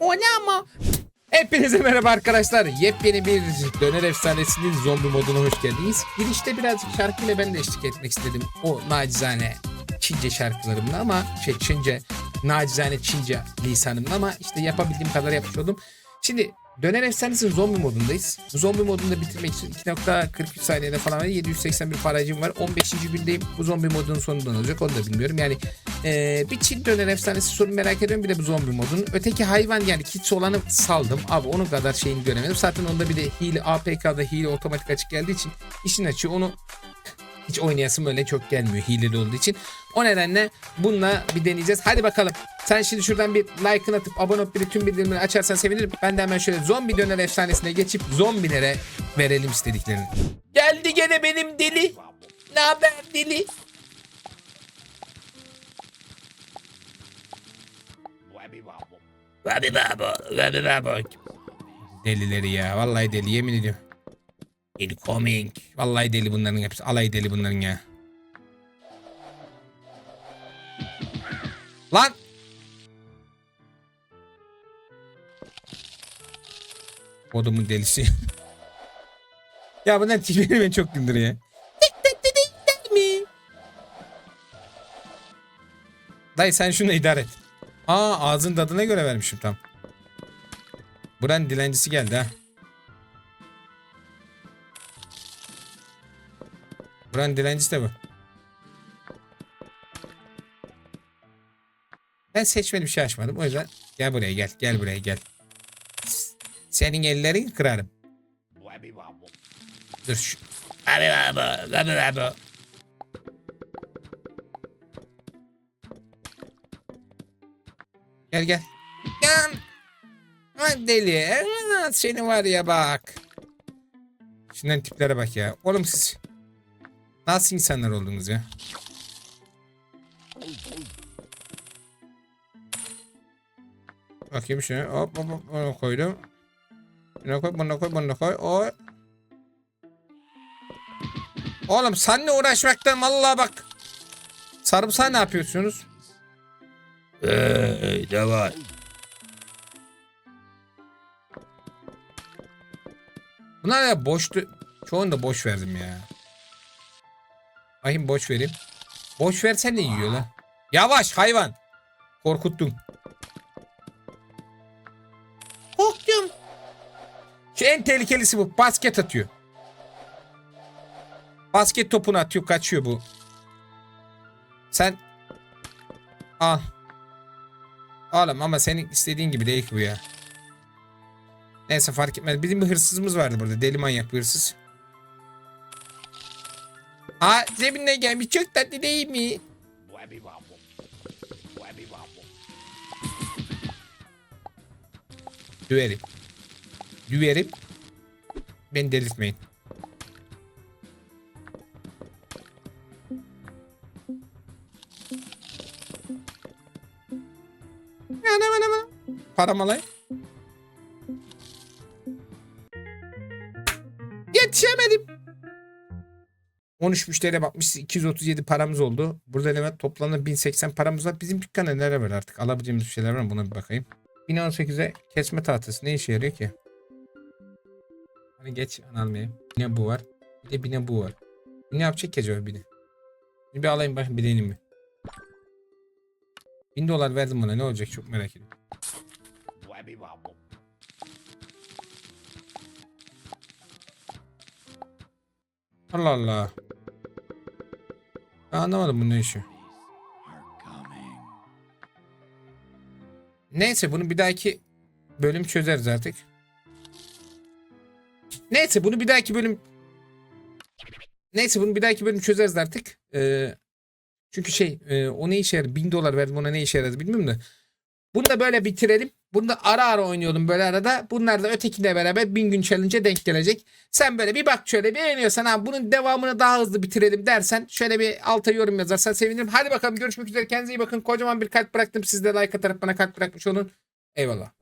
Oynama. Hepinize merhaba arkadaşlar. Yepyeni bir döner efsanesinin zombi moduna hoş geldiniz. Girişte birazcık şarkıyla ben de eşlik etmek istedim. O nacizane Çince şarkılarımla ama şey Çince nacizane Çince lisanımla ama işte yapabildiğim kadar yapmış oldum. Şimdi Döner Efsanesi'nin zombi modundayız. Zombi modunu da bitirmek için 2.43 saniyede falan var. 781 paracım var. 15. gündeyim. Bu zombi modunun sonundan olacak onu da bilmiyorum. Yani eee, bir Çin Döner Efsanesi sorunu merak ediyorum. Bir de bu zombi modunun. Öteki hayvan yani kits olanı saldım. Abi onun kadar şeyini göremedim. Zaten onda bir de hile APK'da hile otomatik açık geldiği için işin açığı onu hiç oynayasım öyle çok gelmiyor hileli olduğu için. O nedenle bununla bir deneyeceğiz. Hadi bakalım. Sen şimdi şuradan bir like'ını atıp abone olup bir tüm bildirimleri açarsan sevinirim. Ben de hemen şöyle zombi döner efsanesine geçip zombilere verelim istediklerini. Geldi gene benim deli. Ne haber deli? Delileri ya, vallahi deli yemin ediyorum. Deli coming. Vallahi deli bunların hepsi. Alay deli bunların ya. Lan! Odumun delisi. ya bunlar tipleri beni çok güldürüyor. Dayı sen şunu idare et. Aa ağzın tadına göre vermişim tam. Buranın dilencisi geldi ha. Buranın dilencisi de bu. Ben seçmeli bir şey açmadım. O yüzden gel buraya gel. Gel buraya gel. Senin ellerini kırarım. Dur şu. Hadi baba. Hadi baba. Gel gel. Gel. Lan deli. Seni var ya bak. Şunların tiplere bak ya. Oğlum siz nasıl insanlar oldunuz ya? Bakayım şunu. Hop hop hop. Bunu koydum. Bunu koy, bunu koy, bunu koy. O. Oğlum seninle uğraşmaktan vallahi bak. Sarımsağı ne yapıyorsunuz? Eee ne var? Bunlar ya boştu. Çoğunu da boş verdim ya. Bakayım boş vereyim. Boş versen ne yiyor lan? Yavaş hayvan. Korkuttun. Korktum. Şu en tehlikelisi bu. Basket atıyor. Basket topunu atıyor kaçıyor bu. Sen al. Oğlum ama senin istediğin gibi değil bu ya. Neyse fark etmez. Bizim bir hırsızımız vardı burada. Deli manyak bir hırsız. Aa cebine gelmiş. Çok tatlı değil mi? Düverim. Düverim. Beni delirtmeyin. Anam anam anam. Param alay. 13 müşteriye bakmışız. 237 paramız oldu. Burada hemen toplamda 1080 paramız var. Bizim dükkanda neler var artık? Alabileceğimiz şeyler var mı? Buna bir bakayım. 1018'e kesme tahtası ne işe yarıyor ki? Hani geç almayayım. Bine bu var. Bir de bine bu var. Ne yapacak ki acaba bine? Bir, bir alayım bakayım bileyim mi? 1000 dolar verdim buna ne olacak çok merak ediyorum. Allah Allah. Ben anlamadım bu ne işi. Neyse bunu bir dahaki bölüm çözeriz artık. Neyse bunu bir dahaki bölüm Neyse bunu bir dahaki bölüm çözeriz artık. Ee, çünkü şey e, o ne işe yaradı? 1000 dolar verdim ona ne işe yaradı bilmiyorum da. Bunu da böyle bitirelim. Bunu da ara ara oynayalım böyle arada. Bunlar da ötekiyle beraber 1000 gün challenge'e denk gelecek. Sen böyle bir bak şöyle beğeniyorsan ha bunun devamını daha hızlı bitirelim dersen şöyle bir alta yorum yazarsan sevinirim. Hadi bakalım görüşmek üzere kendinize iyi bakın. Kocaman bir kalp bıraktım. Siz de like atarak bana kalp bırakmış olun. Eyvallah.